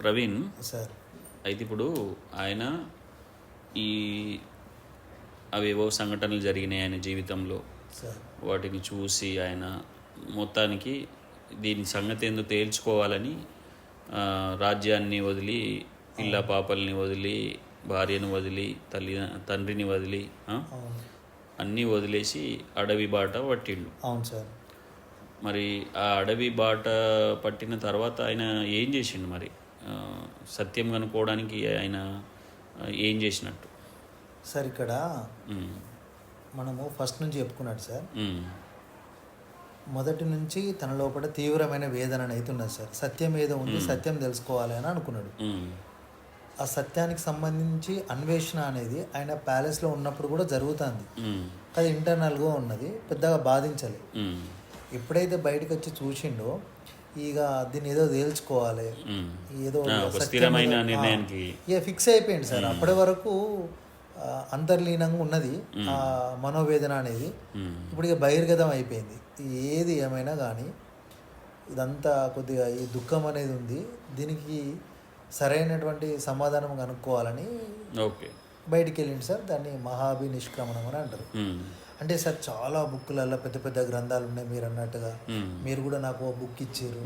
Praveen sir. అయితే ఇప్పుడు ఆయన ఈ అవేవో సంఘటనలు జరిగినాయి ఆయన జీవితంలో. సార్. వాటిని చూసి ఆయన మొత్తానికి దీని సంగతి ఏందో తేల్చుకోవాలని రాజ్యాన్ని వదిలి పిల్ల పాపల్ని వదిలి భార్యను వదిలి తల్లి తండ్రిని వదిలి అన్నీ వదిలేసి అడవి బాట పట్టిండు. అవును సార్. మరి ఆ అడవి బాట పట్టిన తర్వాత ఆయన ఏం చేసిండు మరి? సత్యం కనుక్కోవడానికి ఆయన ఏం చేసినట్టు? సార్ ఇక్కడ మనము ఫస్ట్ నుంచి చెప్పుకున్నాడు సార్. మొదటి నుంచి తన లోపల తీవ్రమైన వేదన అయితే ఉన్నది సార్. సత్యం ఏదో ఉంది సత్యం తెలుసుకోవాలి అని అనుకున్నాడు. ఆ సత్యానికి సంబంధించి అన్వేషణ అనేది ఆయన ప్యాలెస్లో ఉన్నప్పుడు కూడా జరుగుతుంది. అది ఇంటర్నల్గా ఉన్నది పెద్దగా బాధించలే ఎప్పుడైతే బయటకు వచ్చి చూసిండో ఇక దీన్ని ఏదో తేల్చుకోవాలి. ఏదో స్థిరమైన నిర్ణయానికి. ఇక ఫిక్స్ అయిపోయింది సార్. అప్పటి వరకు అంతర్లీనంగా ఉన్నది ఆ మనోవేదన అనేది. ఇప్పుడు ఇక బహిర్గతం అయిపోయింది. ఏది ఏమైనా కానీ ఇదంతా కొద్దిగా ఈ దుఃఖం అనేది ఉంది. దీనికి సరైనటువంటి సమాధానం కనుక్కోవాలని ఓకే. బయటికి వెళ్ళింది సార్ దాన్ని మహాభి నిష్క్రమణం అని అంటారు. అంటే సార్ చాలా బుక్కులలో పెద్ద పెద్ద గ్రంథాలు ఉన్నాయి మీరు అన్నట్టుగా. మీరు కూడా నాకు ఒక బుక్ ఇచ్చారు.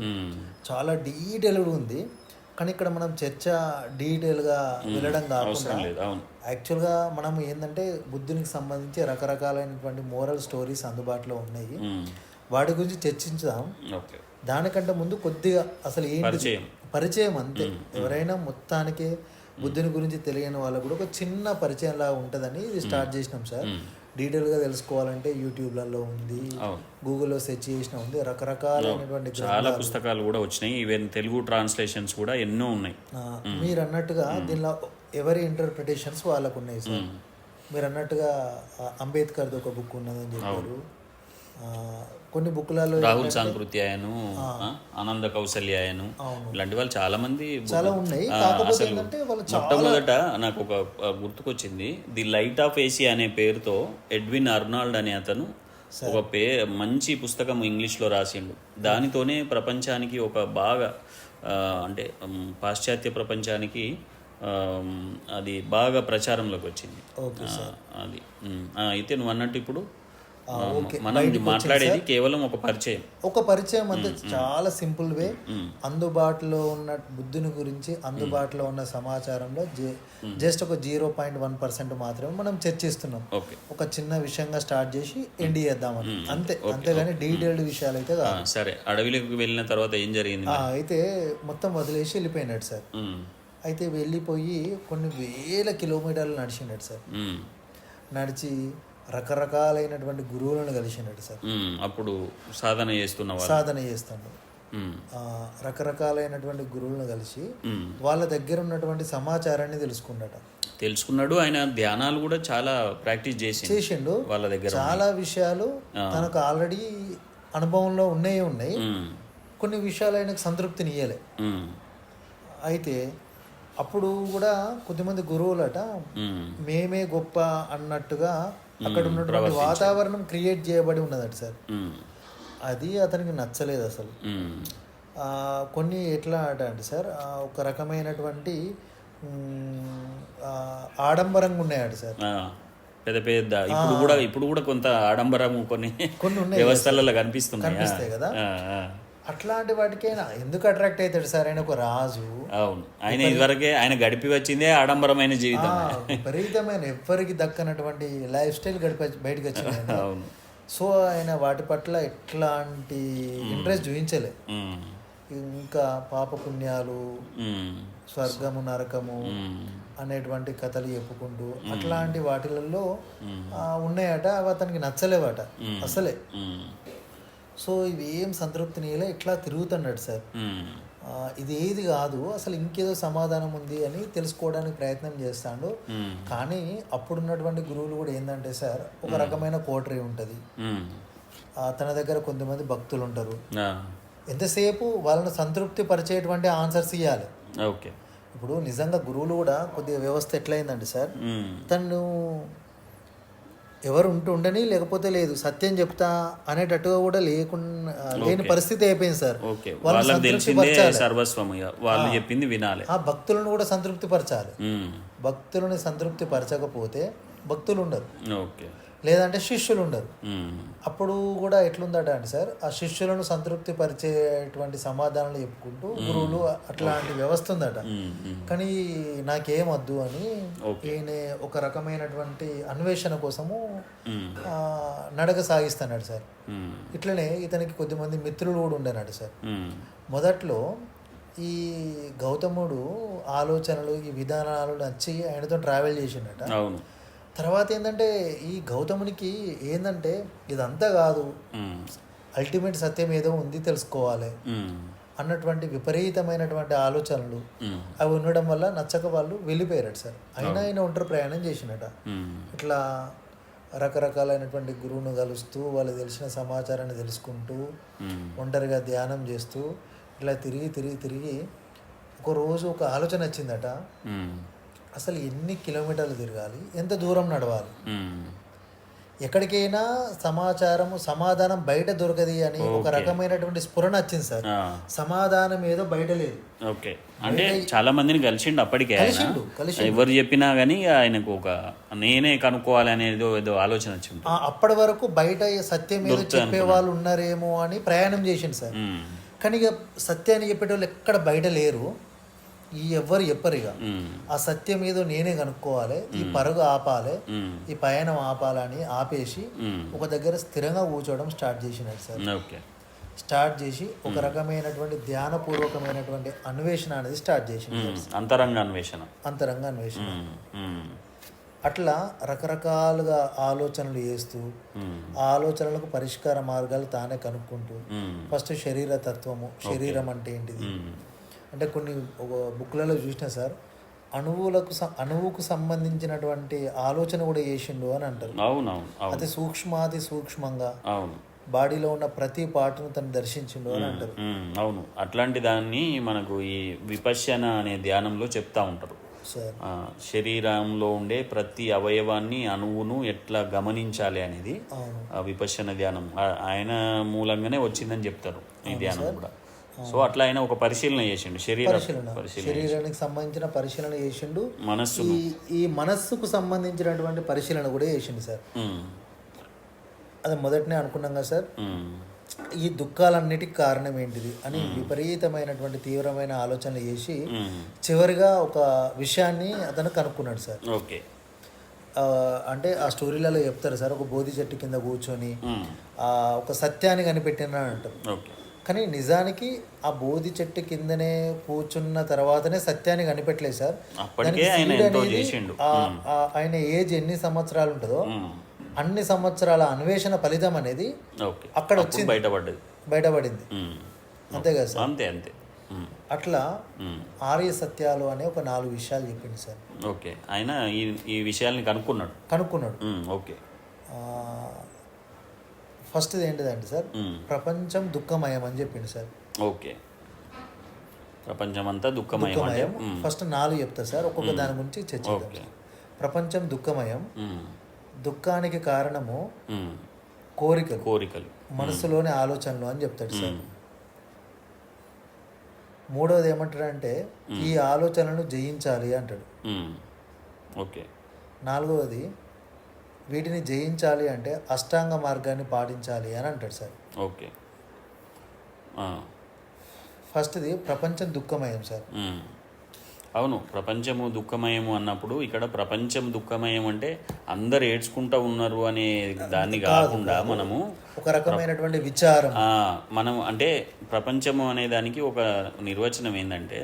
చాలా డీటెయిల్డ్ ఉంది. కానీ ఇక్కడ మనం చర్చ డీటెయిల్గా వెళ్ళడం కాకుండా అవసరం లేదు. అవును. యాక్చువల్గా మనం ఏంటంటే బుద్ధునికి సంబంధించి రకరకాలైనటువంటి మోరల్ స్టోరీస్ అందుబాటులో ఉన్నాయి. వాటి గురించి చర్చించుదాం. దానికంటే ముందు కొద్దిగా అసలు ఏంటి పరిచయం. పరిచయం అంతే. ఎవరైనా మొత్తానికి బుద్ధుని గురించి తెలియని వాళ్ళకు కూడా ఒక చిన్న పరిచయం లాగా ఉంటుందని ఇది స్టార్ట్ చేసినాం సార్. డీటెయిల్గా తెలుసుకోవాలంటే యూట్యూబ్లలో ఉంది గూగుల్లో సెర్చ్ చేసిన ఉంది రకరకాలైనటువంటి చాలా పుస్తకాలు కూడా వచ్చినాయి. ఈవెన్ తెలుగు ట్రాన్స్లేషన్స్ కూడా ఎన్నో ఉన్నాయి. మీరు అన్నట్టుగా దీనిలో ఎవరి ఇంటర్ప్రిటేషన్స్ వాళ్ళకు ఉన్నాయి సార్. మీరు అన్నట్టుగా అంబేద్కర్ది ఒక బుక్ ఉన్నదని చెప్పారు. కొన్ని బుక్లలో రాహుల్ సాంకృత్యాయను ఆ, ఆనంద కౌశల్యాయను. ఇలాంటి వాళ్ళు చాలా మంది చాలా ఉన్నాయి. అసలు మొట్టమొదట నాకు ఒక గుర్తుకొచ్చింది. ది లైట్ ఆఫ్ ఏసీ అనే పేరుతో ఎడ్విన్ అర్నాల్డ్ అనే అతను ఒక పే మంచి పుస్తకం ఇంగ్లీష్లో రాసిండు. దానితోనే ప్రపంచానికి ఒక బాగా అంటే పాశ్చాత్య ప్రపంచానికి అది బాగా ప్రచారంలోకి వచ్చింది అది అయితే నువ్వు అన్నట్టు ఇప్పుడు. మనం మాట్లాడేది కేవలం ఒక పరిచయం. ఒక పరిచయం అంతే చాలా సింపుల్ వే. అందుబాటులో ఉన్న బుద్ధుని గురించి అందుబాటులో ఉన్న సమాచారంలో జస్ట్ ఒక జీరో పాయింట్ వన్ పర్సెంట్ మాత్రమే మనం చర్చిస్తున్నాం. ఓకే. ఒక చిన్న విషయంగా స్టార్ట్ చేసి ఎండ్ చేద్దామని. అంతే అంతేగాని డీటెయిల్డ్ విషయాలు అయితే సరే అడవిలోకి వెళ్ళిన తర్వాత ఏం జరిగింది అయితే మొత్తం వదిలేసి వెళ్ళిపోయినాడు సార్. అయితే వెళ్ళిపోయి కొన్ని వేల కిలోమీటర్లు నడిచినాడు సార్. నడిచి రకరకాలైనటువంటి గురువులను కలిసినాడు సార్. అప్పుడు సాధన చేస్తున్న సాధన చేస్తాడు. రకరకాలైనటువంటి గురువులను కలిసి. వాళ్ళ దగ్గర ఉన్నటువంటి సమాచారాన్ని తెలుసుకున్నట. తెలుసుకున్నాడు. ఆయన ధ్యానాలు కూడా చాలా ప్రాక్టీస్ చేసి చేసిండు. వాళ్ళ దగ్గర చాలా విషయాలు తనకు ఆల్రెడీ అనుభవంలో ఉన్నాయే ఉన్నాయి. కొన్ని విషయాలు ఆయనకు సంతృప్తిని ఇయ్యలే. అయితే అప్పుడు కూడా కొద్దిమంది గురువులట మేమే గొప్ప అన్నట్టుగా అక్కడ ఉన్నటువంటి వాతావరణం క్రియేట్ చేయబడి ఉన్నదట సార్. అది అతనికి నచ్చలేదు అసలు. కొన్ని ఎట్లా అట అంటే సార్ ఒక రకమైనటువంటి ఆడంబరంగా ఉన్నాయట సార్. పెద్ద పెద్ద ఇప్పుడు కూడా ఇప్పుడు కూడా కొంత ఆడంబరము కొన్ని కొన్ని వ్యవస్థలలో కనిపిస్తున్నాయి? కనిపిస్తాయి కదా. అట్లాంటి వాటికైనా ఎందుకు అట్రాక్ట్ అవుతాడు సార్? ఆయన ఒక రాజు. అవును. ఆయన ఇదివరకే ఆయన గడిపి వచ్చిందే ఆడంబరమైన జీవితం. విపరీతమైన ఎవ్వరికి దక్కనటువంటి లైఫ్ స్టైల్ గడిపి బయటకు వచ్చింది. అవును. సో ఆయన వాటి పట్ల ఎట్లాంటి ఇంట్రెస్ట్ చూపించలే. ఇంకా పాప పుణ్యాలు స్వర్గము నరకము అనేటువంటి కథలు చెప్పుకుంటూ అట్లాంటి వాటిలలో ఉన్నాయట అవి అతనికి నచ్చలేవట. అసలే. సో ఇవి ఏం సంతృప్తినియలే ఇట్లా తిరుగుతున్నాడు సార్. ఇది ఏది కాదు అసలు ఇంకేదో సమాధానం ఉంది అని తెలుసుకోవడానికి ప్రయత్నం చేస్తాడు. కానీ అప్పుడున్నటువంటి గురువులు కూడా ఏంటంటే సార్ ఒక రకమైన కోటరీ ఉంటుంది. తన దగ్గర కొంతమంది భక్తులు ఉంటారు. ఎంతసేపు వాళ్ళని సంతృప్తి పరిచేటువంటి ఆన్సర్స్ ఇవ్వాలి ఓకే. ఇప్పుడు నిజంగా గురువులు కూడా కొద్దిగా వ్యవస్థ ఎట్లయిందండి సార్? తను ఎవరు ఉంటూ ఉండని లేకపోతే లేదు సత్యం చెప్తా అనేటట్టుగా కూడా లేకుండా లేని పరిస్థితి అయిపోయింది సార్. వాళ్ళకి తెలిసిందే. సర్వస్వం వాళ్ళు చెప్పింది వినాలి. ఆ భక్తులను కూడా సంతృప్తి పరచాలి. భక్తులని సంతృప్తి పరచకపోతే భక్తులు ఉండరు. ఓకే. లేదంటే శిష్యులు ఉండరు అప్పుడు కూడా ఎట్లుందట అండి సార్ ఆ శిష్యులను సంతృప్తి పరిచేటువంటి సమాధానాలు చెప్పుకుంటూ గురువులు అట్లాంటి వ్యవస్థ ఉందట కానీ నాకేం వద్దు అని. ఈయన ఒక రకమైనటువంటి అన్వేషణ కోసము నడక సాగిస్తున్నాడు సార్. ఇట్లనే ఇతనికి కొద్దిమంది మిత్రులు కూడా ఉండేనాడు సార్. మొదట్లో ఈ గౌతముడు ఆలోచనలు ఈ విధానాలు నచ్చి ఆయనతో ట్రావెల్ చేసిండట. అవును. తర్వాత ఏంటంటే ఈ గౌతమునికి ఏంటంటే ఇదంతా కాదు. అల్టిమేట్ సత్యం ఏదో ఉంది తెలుసుకోవాలి అన్నటువంటి విపరీతమైనటువంటి ఆలోచనలు అవి ఉండడం వల్ల నచ్చక వాళ్ళు వెళ్ళిపోయారట సార్. అయినా ఆయన ఒంటరి ప్రయాణం చేసినట ఇట్లా రకరకాలైనటువంటి గురువును కలుస్తూ వాళ్ళకి తెలిసిన సమాచారాన్ని తెలుసుకుంటూ ఒంటరిగా ధ్యానం చేస్తూ ఇట్లా తిరిగి తిరిగి తిరిగి ఒక రోజు ఒక ఆలోచన వచ్చిందట. అసలు ఎన్ని కిలోమీటర్లు తిరగాలి? ఎంత దూరం నడవాలి? ఎక్కడికైనా సమాచారము సమాధానం బయట దొరకది అని ఒక రకమైనటువంటి స్ఫురణ వచ్చింది సార్. సమాధానం ఏదో బయట లేదు. ఓకే. అంటే చాలా మందిని కలిసిండు అప్పటికే కలిసిండు కలిసి ఎవరు చెప్పినా కానీ ఆయనకు ఒక నేనే కనుక్కోవాలి అనేది ఏదో ఆలోచన వచ్చింది. అప్పటి వరకు బయట సత్యం ఏదో చెప్పే వాళ్ళు ఉన్నారేమో అని ప్రయాణం చేసిండు సార్. కానీ ఇక సత్యాన్ని చెప్పేటోళ్ళు ఎక్కడ బయట లేరు. ఈ ఎవ్వరు చెప్పరు ఇక ఆ సత్యం ఏదో నేనే కనుక్కోవాలి ఈ పరుగు ఆపాలి ఈ పయనం ఆపాలని ఆపేసి ఒక దగ్గర స్థిరంగా కూర్చోవడం స్టార్ట్ చేసినాడు సార్. ఓకే. స్టార్ట్ చేసి ఒక రకమైనటువంటి ధ్యానపూర్వకమైనటువంటి అన్వేషణ అనేది స్టార్ట్ చేసింది అంతరంగ అన్వేషణ. అంతరంగ అన్వేషణ. అట్లా రకరకాలుగా ఆలోచనలు చేస్తూ ఆలోచనలకు పరిష్కార మార్గాలు తానే కనుక్కుంటూ ఫస్ట్ శరీర తత్వము శరీరం అంటే ఏంటిది? అంటే కొన్ని బుక్లలో చూసిన సార్ అణువులకు అణువుకు సంబంధించినటువంటి ఆలోచన కూడా చేసిండు అని అంటారు. అతి సూక్ష్మాతి సూక్ష్మంగా అవును. బాడీలో ఉన్న ప్రతి పార్ట్ను తను దర్శించిండు అని అంటారు. అవును. అట్లాంటి దాన్ని మనకు ఈ విపశ్యన అనే ధ్యానంలో చెప్తా ఉంటారు. శరీరంలో ఉండే ప్రతి అవయవాన్ని అణువును ఎట్లా గమనించాలి అనేది విపశ్యన ధ్యానం. ఆయన మూలంగానే వచ్చిందని చెప్తారు ఈ ధ్యానం కూడా. సో అట్లా ఆయన ఒక పరిశీలన చేసిండు శరీర శరీరానికి సంబంధించిన పరిశీలన చేసిండు. మనస్సు ఈ మనస్సుకు సంబంధించినటువంటి పరిశీలన కూడా చేసిండు సార్. అది మొదటనే అనుకున్నాం కదా సార్. ఈ దుఃఖాలన్నిటికి కారణం ఏంటిది అని విపరీతమైన తీవ్రమైన ఆలోచనలు చేసి చివరిగా ఒక విషయాన్ని అతను కనుక్కున్నాడు సార్. ఓకే. అంటే ఆ స్టోరీలలో చెప్తారు సార్ ఒక బోధి చెట్టు కింద కూర్చొని ఒక సత్యాన్ని కనిపెట్టిన అంటారు. ఓకే. కానీ నిజానికి ఆ బోధి చెట్టు కిందనే కూర్చున్న తర్వాతనే సత్యాన్ని కనిపెట్టలేదు సార్. అప్పటికే ఆయన ఏజ్ ఎన్ని సంవత్సరాలు ఉంటుందో అన్ని సంవత్సరాల అన్వేషణ ఫలితం అనేది ఓకే. అక్కడ అప్పుడు బయటపడ్డది. బయటపడింది. అంతే కదా సార్? అంతే అంతే. అట్లా ఆర్య సత్యాలు అనే ఒక నాలుగు విషయాలు చెప్పింది సార్. ఓకే. ఆయన ఈ ఈ విషయాల్ని కనుక్కున్నాడు. కనుక్కున్నాడు. ఓకే. ఫస్ట్ది ఏంటిదంటే సార్ ప్రపంచం దుఃఖమయం అని చెప్పిండు సార్. ఓకే. దుఃఖమయం అంటే దుఃఖమయం. ఫస్ట్ నాలుగు చెప్తా సార్ ఒక్కొక్క దాని గురించి చర్చిద్దాం ఓకే. ప్రపంచం దుఃఖమయం దుఃఖానికి కారణము ఉమ్, కోరికలు. కోరికలు. మనసులోని ఆలోచనలు అని చెప్తాడు సార్. మూడోది ఏమంటాడంటే ఈ ఆలోచనలను జయించాలి అంటాడు. ఓకే. నాలుగవది వీటిని జయించాలి అంటే అష్టాంగ మార్గాన్ని పాటించాలి అని అంటాడు సార్. ఓకే. ఫస్ట్ది ప్రపంచం దుఃఖమయం సార్. అవును ప్రపంచము దుఃఖమయము అన్నప్పుడు ఇక్కడ ప్రపంచం దుఃఖమయం అంటే అందరు ఏడ్చుకుంటా ఉన్నారు అనే దాన్ని కాకుండా మనము ఒక రకమైనటువంటి విచారం. మనం అంటే ప్రపంచము అనే దానికి ఒక నిర్వచనం ఏంటంటే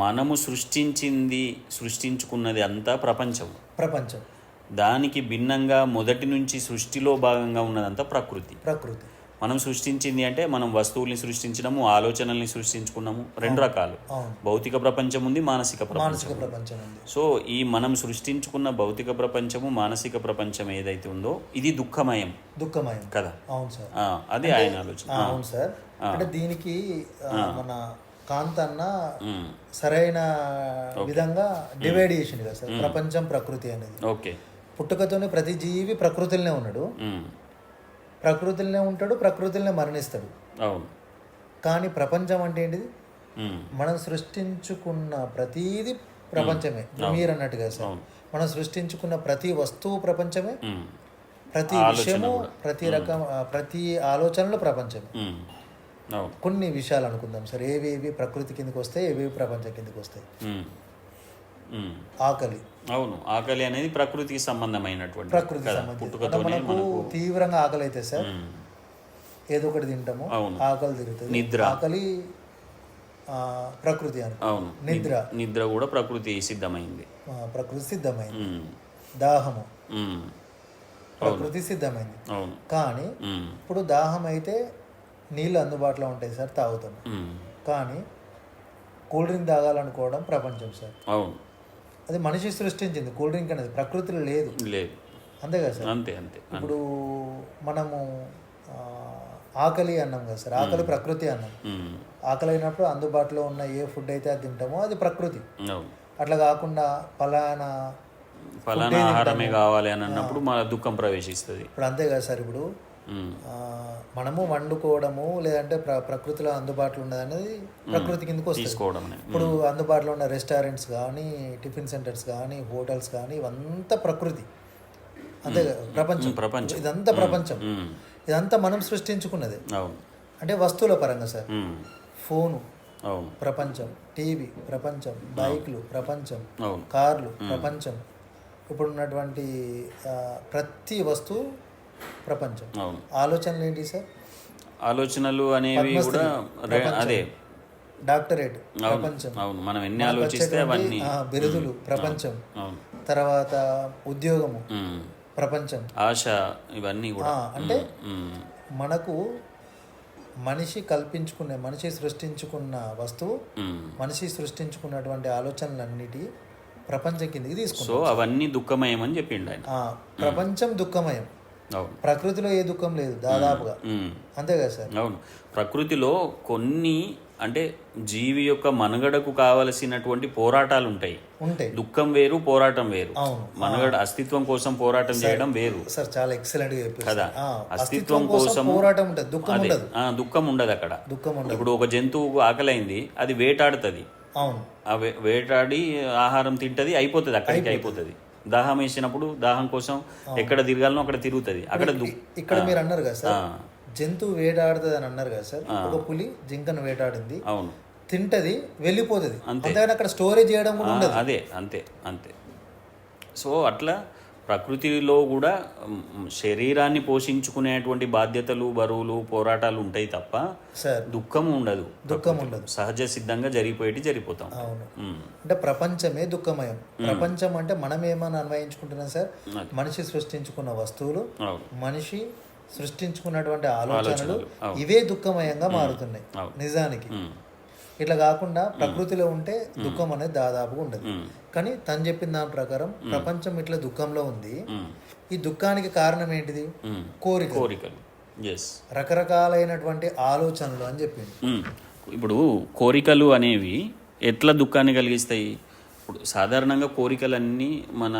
మనము సృష్టించింది సృష్టించుకున్నది అంతా ప్రపంచం ప్రపంచం. దానికి భిన్నంగా మొదటి నుంచి సృష్టిలో భాగంగా ఉన్నదంతా ప్రకృతి. ప్రకృతి. మనం సృష్టించింది అంటే మనం వస్తువుల్ని సృష్టించడము ఆలోచనల్ని సృష్టించుకున్నాము రెండు రకాలు. భౌతిక ప్రపంచం ఉంది మానసిక ప్రపంచం మానసిక ప్రపంచం ఉంది. సో ఈ మనం సృష్టించుకున్న భౌతిక ప్రపంచము మానసిక ప్రపంచం ఏదైతే ఉందో ఇది దుఃఖమయం. దుఃఖమయం. కదా? అవును సార్. అది ఆయన ఆలోచన. అవును సార్. అంటే దీనికి మన కాంత్ అన్న సరైన విధంగా డివైడ్ చేసింది కదా సార్. ప్రపంచం ప్రకృతి అనేది. ఓకే. పుట్టుకతోనే ప్రతి జీవి ప్రకృతిలోనే ఉన్నాడు. ప్రకృతిలోనే ఉంటాడు ప్రకృతిలోనే మరణిస్తాడు. అవును. కానీ ప్రపంచం అంటే ఏంటిది? మనం సృష్టించుకున్న ప్రతీది ప్రపంచమే. మీరు అన్నట్టుగా సార్. మనం సృష్టించుకున్న ప్రతి వస్తువు ప్రపంచమే. ప్రతి విషయము ప్రతి రకం ప్రతి ఆలోచనలు ప్రపంచమే. కొన్ని విషయాలు అనుకుందాం సార్. ఏవేవి ప్రకృతి కిందకి వస్తాయి ఏవేవి ప్రపంచం కిందకి వస్తాయి. ఆకలి. అవును ఆకలి అనేది ప్రకృతికి సంబంధమైనటువంటి ప్రకృతి మనకు తీవ్రంగా ఆకలి అయితే సార్ ఏదో ఒకటి తింటాము అవును. ఆకలి తిరుగుతుంది. నిద్ర. ఆకలి ప్రకృతి అని. అవును నిద్ర. నిద్ర కూడా ప్రకృతి సిద్ధమైంది. ప్రకృతి సిద్ధమైంది. దాహము. ప్రకృతి సిద్ధమైంది. అవును. కానీ ఇప్పుడు దాహం అయితే నీళ్ళు అందుబాటులో ఉంటాయి సార్ తాగుతాం కానీ కూల్ డ్రింక్ తాగాలనుకోవడం ప్రపంచం సార్. అవును. అది మనిషి సృష్టించింది. కూల్ డ్రింక్ అనేది ప్రకృతిలో లేదు. లేదు. అంతే కదా సార్? అంతే అంతే ఇప్పుడు మనము ఆకలి అన్నాం కదా సార్. ఆకలి ప్రకృతి అన్నాం. ఆకలి అయినప్పుడు అందుబాటులో ఉన్న ఏ ఫుడ్ అయితే అది తింటామో అది ప్రకృతి. అట్లా కాకుండా ఫలానా ఫలానా ఆహారమే కావాలి అని అన్నప్పుడు మన దుఃఖం ప్రవేశిస్తుంది. ఇప్పుడు అంతే కదా సార్ ఇప్పుడు. మనము వండుకోవడము లేదంటే ప్ర ప్రకృతిలో అందుబాటులో ఉన్నది అనేది ప్రకృతి కిందకి వస్తుంది. ఇప్పుడు అందుబాటులో ఉన్న రెస్టారెంట్స్ కానీ టిఫిన్ సెంటర్స్ కానీ హోటల్స్ కానీ ఇవంతా ప్రకృతి. అంతే ప్రపంచం. ప్రపంచం. ఇదంతా ప్రపంచం. ఇదంతా మనం సృష్టించుకున్నది. అంటే వస్తువుల పరంగా సార్. ఫోను. ప్రపంచం. టీవీ. ప్రపంచం. బైక్లు. ప్రపంచం. కార్లు. ప్రపంచం. ఇప్పుడు ఉన్నటువంటి ఆ, ప్రతి వస్తువు ప్రపంచం. అవును. ఆలోచనలు ఏంటి సార్? ఆలోచనలు అనేవి కూడా అదే. డాక్టరేట్. ప్రపంచం. అవును. మనం ఎన్ని ఆలోచిస్తే అవన్నీ. బిరుదులు. ప్రపంచం. తర్వాత ఉద్యోగము. ప్రపంచం. ఆశ ఇవన్నీ కూడా. అంటే మనకు మనిషి కల్పించుకునే మనిషి సృష్టించుకున్న వస్తువు. మనిషి సృష్టించుకున్నటువంటి ఆలోచనలన్నిటి ప్రపంచం కిందకి తీసుకుంటాం సో అవన్నీ దుఃఖమయం అని చెప్పిండు ఆయన. ప్రపంచం దుఃఖమయం. ప్రకృతిలో ఏ దుఃఖం లేదు దాదాపుగా. అంతే కదా సార్? అవును. ప్రకృతిలో కొన్ని అంటే జీవి యొక్క మనుగడకు కావలసినటువంటి పోరాటాలు ఉంటాయి. ఉంటాయి దుఃఖం వేరు పోరాటం వేరు. మనుగడ అస్తిత్వం కోసం పోరాటం చేయడం వేరు. సార్ చాలా ఎక్సలెంట్ కదా? అస్తిత్వం కోసం పోరాటం ఉంటుంది దుఃఖం ఉండదు. ఆ, దుఃఖం ఉండదు అక్కడ. దుఃఖం ఉండదు. ఇప్పుడు ఒక జంతువుకు ఆకలైంది అది వేటాడుతుంది. అవును. ఆ వేటాడి ఆహారం తింటది అయిపోతుంది అక్కడికి అయిపోతుంది. దాహం వేసినప్పుడు దాహం కోసం ఎక్కడ తిరగాలనో అక్కడ తిరుగుతుంది. అక్కడ ఇక్కడ మీరు అన్నారు కదా సార్ జంతువు వేటాడుతుంది అని అన్నారు కదా సార్ ఒక పులి జింకను వేటాడింది అవును. తింటది వెళ్ళిపోతుంది. అంతే. అంతేగాని అక్కడ స్టోరేజ్ చేయడం కూడా ఉండదు. అదే అంతే అంతే. సో అట్లా ప్రకృతిలో కూడా శరీరాన్ని పోషించుకునేటువంటి బాధ్యతలు బరువులు పోరాటాలు ఉంటాయి తప్ప సార్. దుఃఖం ఉండదు. దుఃఖం ఉండదు. సహజ సిద్ధంగా జరిగిపోయేటి జరిగిపోతాం. అంటే ప్రపంచమే దుఃఖమయం. ప్రపంచం అంటే మనం ఏమని అన్వయించుకుంటున్నాం సార్. మనిషి సృష్టించుకున్న వస్తువులు మనిషి సృష్టించుకున్నటువంటి ఆలోచనలు. ఇవే దుఃఖమయంగా మారుతున్నాయి. నిజానికి. ఇట్లా కాకుండా ప్రకృతిలో ఉంటే దుఃఖం అనేది దాదాపుగా ఉండదు. కానీ తను చెప్పిన దాని ప్రకారం ప్రపంచం ఇట్లా దుఃఖంలో ఉంది. ఈ దుఃఖానికి కారణం ఏంటిది. కోరిక కోరికలు. ఎస్ రకరకాలైనటువంటి ఆలోచనలు అని చెప్పింది ఇప్పుడు కోరికలు అనేవి ఎట్లా దుఃఖాన్ని కలిగిస్తాయి? ఇప్పుడు సాధారణంగా కోరికలన్నీ మన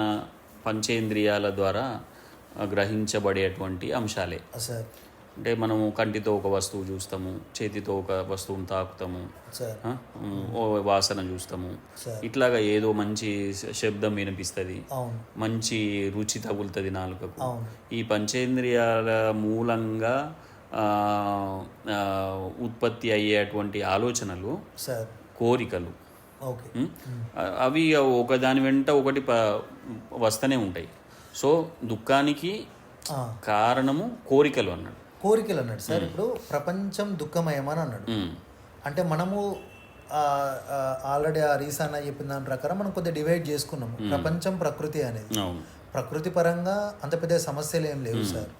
పంచేంద్రియాల ద్వారా గ్రహించబడేటువంటి అంశాలే. సార్. అంటే మనము కంటితో ఒక వస్తువు చూస్తాము చేతితో ఒక వస్తువును తాకుతాము వాసన చూస్తాము. ఇట్లాగా ఏదో మంచి శబ్దం వినిపిస్తుంది. మంచి రుచి తగులుతుంది నాలుకకు. అవును. ఈ పంచేంద్రియాల మూలంగా ఉత్పత్తి అయ్యేటువంటి ఆలోచనలు కోరికలు. అవి ఒకదాని వెంట ఒకటి వస్తూనే ఉంటాయి. సో దుఃఖానికి కారణము కోరికలు అన్నాడు. కోరికలు అన్నాడు సార్ ఇప్పుడు ప్రపంచం దుఃఖమయమని అన్నాడు. అంటే మనము ఆల్రెడీ ఆ రీసాన్ చెప్పిన దాని ప్రకారం మనం కొద్దిగా డివైడ్ చేసుకున్నాము. ప్రపంచం ప్రకృతి అనేది. ప్రకృతి పరంగా అంత పెద్ద సమస్యలు ఏం లేవు సార్.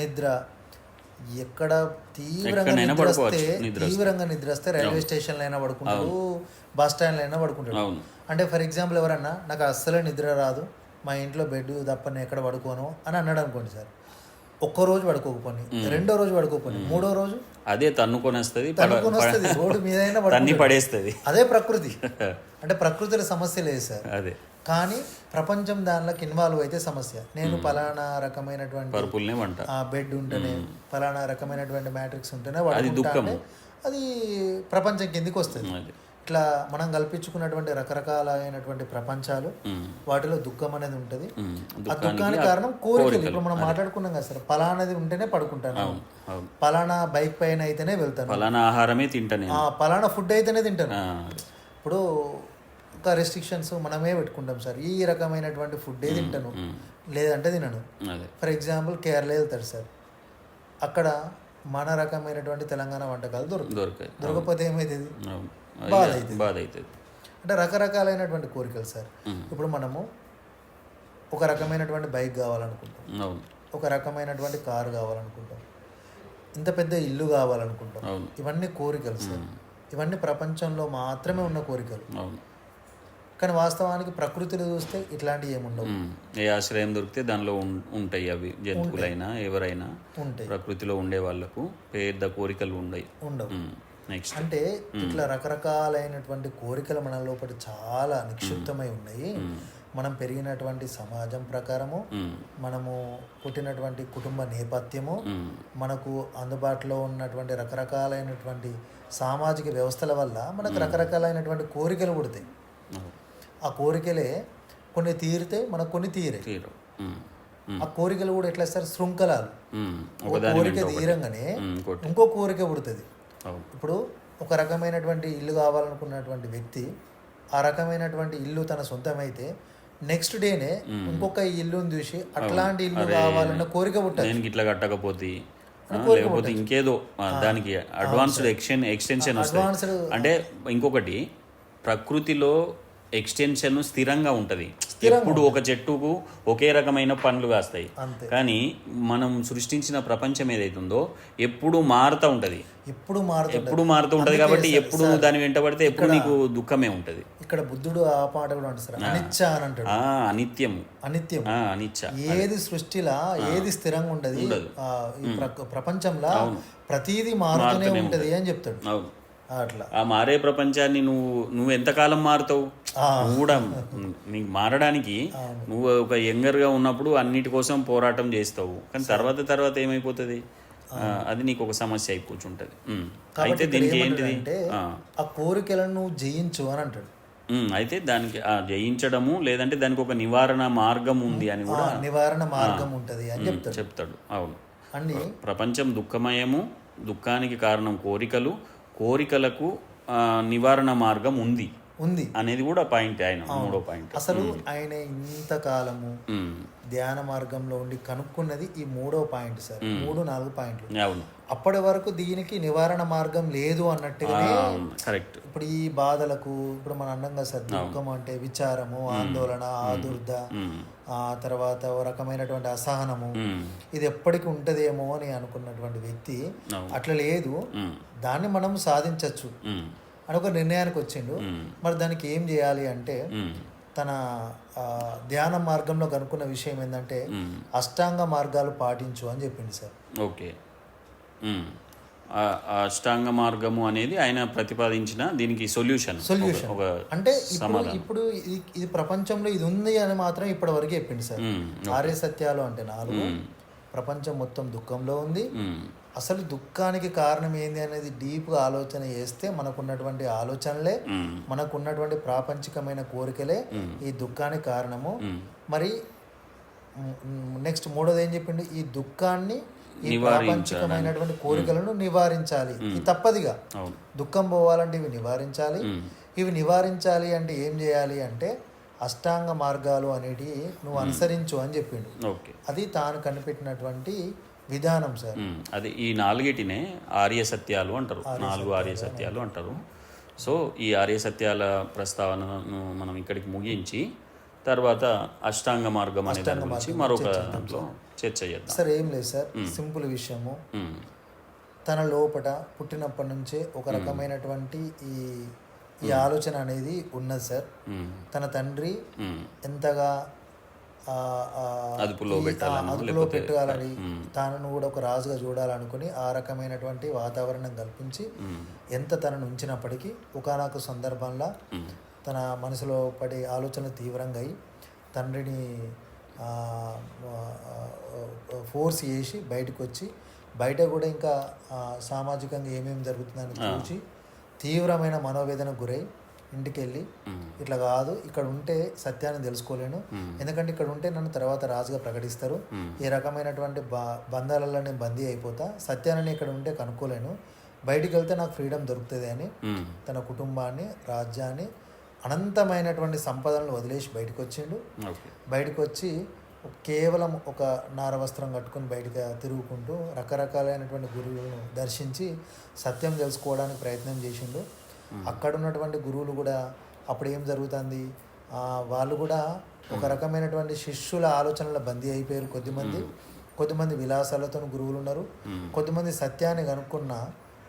నిద్ర ఎక్కడ తీవ్రంగా నిద్ర వస్తే తీవ్రంగా నిద్ర వస్తే రైల్వే స్టేషన్లో అయినా పడుకుంటాడు బస్ స్టాండ్లో అయినా పడుకుంటాడు. అంటే ఫర్ ఎగ్జాంపుల్ ఎవరన్నా నాకు అస్సలే నిద్ర రాదు మా ఇంట్లో బెడ్ తప్ప నేను ఎక్కడ పడుకోను అని అన్నాడు అనుకోండి సార్. ఒక్క రోజు పడుకోకపోని రెండో రోజు పడుకోకపోని మూడో రోజు అదే తన్నుకొని వస్తుంది తనుకొని వస్తుంది రోడ్డు మీదైనా తన్ని. పడేస్తుంది. అదే ప్రకృతి. అంటే ప్రకృతిలో సమస్య లేదు సార్. అదే. కానీ ప్రపంచం దానిలోకి ఇన్వాల్వ్ అయితే సమస్య. నేను పలానా రకమైనటువంటి పరుపుల్నే వంట. ఆ బెడ్ ఉంటేనే పలానా రకమైనటువంటి మ్యాట్రిక్స్ ఉంటేనే అది అది ప్రపంచం కిందికి వస్తుంది. ఇట్లా మనం కల్పించుకున్నటువంటి రకరకాలైనటువంటి ప్రపంచాలు వాటిలో దుఃఖం అనేది ఉంటుంది. ఆ దుఃఖానికి కారణం కోరికలు. ఇప్పుడు మనం మాట్లాడుకున్నాం కదా సార్ పలానాది ఉంటేనే పడుకుంటాను పలానా బైక్ పైన అయితేనే వెళ్తాను. ఫలానా ఆహారమే తింటా నేను. ఆ పలానా ఫుడ్ అయితేనే తింటాను. ఇప్పుడు ఒక రెస్ట్రిక్షన్స్ మనమే పెట్టుకుంటాం సార్. ఈ రకమైనటువంటి ఫుడ్డే తింటాను. లేదంటే తినను. ఫర్ ఎగ్జాంపుల్ కేరళ వెళ్తాడు సార్. అక్కడ మన రకమైనటువంటి తెలంగాణ వంటకాలు దొరుకుతాయి. దొరకకపోతే ఏమవుతుంది అవును. బాధ అవుతుంది. బాధ అవుతుంది. అంటే రకరకాలైనటువంటి కోరికలు సార్. ఇప్పుడు మనము ఒక రకమైనటువంటి బైక్ కావాలనుకుంటాం. అవును. ఒక రకమైనటువంటి కారు కావాలనుకుంటాం. ఇంత పెద్ద ఇల్లు కావాలనుకుంటాం. అవును. ఇవన్నీ కోరికలు సార్. ఇవన్నీ ప్రపంచంలో మాత్రమే ఉన్న కోరికలు. అవును. కానీ వాస్తవానికి ప్రకృతిలో చూస్తే ఇట్లాంటివి ఏముండవు. ఏ ఆశ్రయం దొరికితే దానిలో ఉంటాయి అవి. జంతువులైనా ఎవరైనా ఉంటాయి. ప్రకృతిలో ఉండే వాళ్ళకు పెద్ద కోరికలు ఉండయి. ఉండవు. నెక్స్ట్ అంటే ఇట్లా రకరకాలైనటువంటి కోరికలు మన లోపల చాలా నిక్షిప్తమై ఉన్నాయి. మనం పెరిగినటువంటి సమాజం ప్రకారము మనము పుట్టినటువంటి కుటుంబ నేపథ్యము మనకు అందుబాటులో ఉన్నటువంటి రకరకాలైనటువంటి సామాజిక వ్యవస్థల వల్ల మనకు రకరకాలైనటువంటి కోరికలు పుడతాయి. ఆ కోరికలే కొన్ని తీరితే మనకు కొన్ని తీరే. ఆ కోరికలు కూడా ఎట్లా సార్? శృంఖలాలు. ఒక కోరిక. తీరంగానే ఇంకో కోరిక పుడుతుంది. ఇప్పుడు ఒక రకమైనటువంటి ఇల్లు కావాలనుకున్నటువంటి వ్యక్తి ఆ రకమైనటువంటి ఇల్లు తన సొంతమైతే నెక్స్ట్ డేనే ఇంకొక ఇల్లుని చూసి అట్లాంటి ఇల్లు కావాలన్న కోరిక నేను ఇట్లా కట్టకపోతే? లేకపోతే ఇంకేదో దానికి అడ్వాన్స్డ్ ఎక్స్టెన్ ఎక్స్టెన్షన్ వస్తుంది అడ్వాన్స్డ్ అంటే ఇంకొకటి ప్రకృతిలో ఎక్స్టెన్షన్ స్థిరంగా ఉంటది. ఎప్పుడు ఒక చెట్టుకు ఒకే రకమైన పండ్లు కాస్తాయి. కానీ మనం సృష్టించిన ప్రపంచం ఏదైతుందో ఎప్పుడు మారుతూ ఉంటది. ఎప్పుడు మారుతుంది ఎప్పుడు మారుతూ ఉంటది కాబట్టి ఎప్పుడు దాని వెంట పడితే ఎప్పుడు నీకు దుఃఖమే ఉంటది. ఇక్కడ బుద్ధుడు ఆ పాట కూడా అంటారు అనిచ్చ అని అంటాడు. అనిత్యం ఆ అనిచ్చ ఏది సృష్టిలా ఏది స్థిరంగా ఉండదు ప్రపంచంలో ప్రతీది మారుతూనే ఉంటది. అని చెప్తాడు. అవును. అట్లా. ఆ మారే ప్రపంచాన్ని నువ్వు నువ్వు ఎంతకాలం మారుతావు? కూడా నీకు మారడానికి నువ్వు ఒక యంగర్గా ఉన్నప్పుడు అన్నిటి కోసం పోరాటం చేస్తావు. కానీ తర్వాత తర్వాత ఏమైపోతుంది? అది నీకు ఒక సమస్య అయిపోతుంటది ఉమ్. అయితే దీనికి ఏంటిది? అంటే ఆ. కోరికలను నువ్వు జయించు అని అంటాడు. అయితే దానికి ఆ జయించడము లేదంటే దానికి ఒక నివారణ మార్గం ఉంది అని కూడా నివారణ మార్గం ఉంటది అని చెప్తాడు. చెప్తాడు. అవును. ప్రపంచం దుఃఖమయము దుఃఖానికి కారణం కోరికలు కోరికలకు నివారణ మార్గం ఉంది. ఉంది. అనేది కూడా పాయింట్ ఆయన మూడో పాయింట్. అసలు ఆయన ఇంతకాలము ధ్యాన మార్గంలో ఉండి కనుక్కున్నది ఈ మూడో పాయింట్ సార్. మూడు నాలుగు పాయింట్లు. అవును. అప్పటి వరకు దీనికి నివారణ మార్గం లేదు అన్నట్టుగానే కరెక్ట్. ఇప్పుడు ఈ బాధలకు ఇప్పుడు మన అన్నంగా సార్ దుఃఖం అంటే విచారము ఆందోళన ఆదుర్ద ఆ తర్వాత ఓ రకమైనటువంటి అసహనము ఇది ఎప్పటికి ఉంటదేమో అని అనుకున్నటువంటి వ్యక్తి. అట్లా లేదు. దాన్ని మనం సాధించవచ్చు అని ఒక నిర్ణయానికి వచ్చిండు. మరి దానికి ఏం చేయాలి అంటే తన ధ్యాన మార్గంలో కనుక్కున్న విషయం ఏంటంటే అష్టాంగ మార్గాలు పాటించు అని చెప్పింది సార్. ఓకే. అష్టాంగ మార్గము అనేది ఆయన ప్రతిపాదించిన దీనికి సొల్యూషన్. సొల్యూషన్. ఒక అంటే ఇప్పుడు ఇప్పుడు ఇది ప్రపంచంలో ఇది ఉంది అని మాత్రం ఇప్పటి వరకు చెప్పింది సార్. ఆర్య సత్యాలు అంటే నాలుగు. ప్రపంచం మొత్తం దుఃఖంలో ఉంది. అసలు దుఃఖానికి కారణం ఏంది అనేది డీప్గా ఆలోచన చేస్తే మనకున్నటువంటి ఆలోచనలే మనకున్నటువంటి ప్రాపంచికమైన కోరికలే ఈ దుఃఖానికి కారణము. మరి నెక్స్ట్ మూడోది ఏం చెప్పిండు? ఈ దుఃఖాన్ని ఈ ప్రాపంచికమైనటువంటి కోరికలను నివారించాలి. ఇది తప్పదిగా. దుఃఖం పోవాలంటే ఇవి నివారించాలి. ఇవి నివారించాలి అంటే ఏం చేయాలి అంటే అష్టాంగ మార్గాలు అనేటివి నువ్వు అనుసరించు అని చెప్పిండు. ఓకే. అది తాను కనిపెట్టినటువంటి విధానం సార్. అది ఈ నాలుగిటినే ఆర్య సత్యాలు అంటారు. నాలుగు ఆర్య సత్యాలు అంటారు. సో ఈ ఆర్య సత్యాల ప్రస్తావనను మనం ఇక్కడికి ముగించి తర్వాత అష్టాంగ మార్గం అనే దాని గురించి మరొక దాంట్లో చర్చ చేద్దాం సార్ ఏం లేదు సార్. సింపుల్ విషయము. తన లోపట పుట్టినప్పటి నుంచే ఒక రకమైనటువంటి ఈ ఈ ఆలోచన అనేది ఉన్నది సార్. తన తండ్రి ఎంతగా అదుపులో పెట్టాలనో అదుపులో లేకపోతే- పెట్టాలని తనను కూడా ఒక రాజుగా చూడాలనుకుని ఆ రకమైనటువంటి వాతావరణం కల్పించి ఎంత తనను ఉంచినప్పటికీ ఒకనొక సందర్భంలో తన మనసులో పడే ఆలోచనలు తీవ్రంగా అయి తండ్రిని ఫోర్స్ చేసి బయటకు వచ్చి బయట కూడా ఇంకా సామాజికంగా ఏమేమి జరుగుతుందని చూసి తీవ్రమైన మనోవేదనకు గురై ఇంటికి వెళ్ళి ఇట్లా కాదు ఇక్కడ ఉంటే సత్యాన్ని తెలుసుకోలేను. ఎందుకంటే ఇక్కడ ఉంటే నన్ను తర్వాత రాజుగా ప్రకటిస్తారు. ఈ రకమైనటువంటి బా బంధాలలో నేను బందీ అయిపోతా సత్యాన్ని ఇక్కడ ఉంటే కనుక్కోలేను. బయటికి వెళ్తే నాకు ఫ్రీడమ్ దొరుకుతుంది అని. తన కుటుంబాన్ని రాజ్యాన్ని అనంతమైనటువంటి సంపదలను వదిలేసి బయటకు వచ్చిండు బయటకు వచ్చి కేవలం ఒక నార వస్త్రం కట్టుకొని బయటకు తిరుగుకుంటూ రకరకాలైనటువంటి గురువులను దర్శించి సత్యం తెలుసుకోవడానికి ప్రయత్నం చేసిండు. అక్కడ ఉన్నటువంటి గురువులు కూడా అప్పుడు ఏం జరుగుతుంది? వాళ్ళు కూడా ఒక రకమైనటువంటి శిష్యుల ఆలోచనల బందీ అయిపోయారు కొద్దిమంది. కొద్దిమంది విలాసాలతో గురువులు ఉన్నారు కొద్దిమంది సత్యాన్ని కనుక్కున్న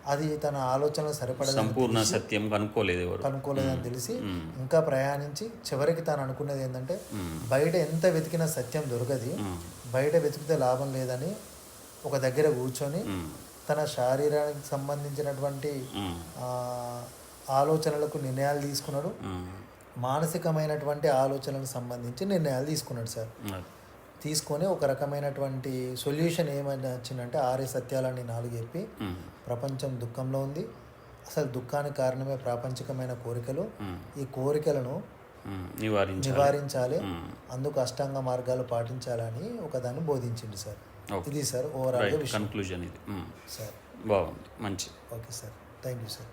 అది తన ఆలోచనలు సరిపడదని సంపూర్ణ సత్యం కనుక్కోలేదు ఎవరు. కనుక్కోలేదని తెలిసి ఇంకా ప్రయాణించి చివరికి తాను అనుకున్నది ఏంటంటే బయట ఎంత వెతికినా సత్యం దొరకది బయట వెతికితే లాభం లేదని ఒక దగ్గర కూర్చొని తన శారీరానికి సంబంధించినటువంటి ఆలోచనలకు నిర్ణయాలు తీసుకున్నాడు. మానసికమైనటువంటి ఆలోచనలకు సంబంధించి నిర్ణయాలు తీసుకున్నాడు సార్. తీసుకొని ఒక రకమైనటువంటి సొల్యూషన్ ఏమైనా వచ్చిందంటే ఆర్య సత్యాలని నాలుగు చెప్పి. ప్రపంచం దుఃఖంలో ఉంది. అసలు దుఃఖానికి కారణమే ప్రాపంచికమైన కోరికలు. ఈ కోరికలను. నివారించాలి. అందుకు అష్టాంగ మార్గాలు పాటించాలని ఒక దాన్ని బోధించింది సార్. ఇది సార్ విషయం. కన్క్లూజన్ ఇది. సార్. బాగుంది. మంచి okay sir. Thank you sir.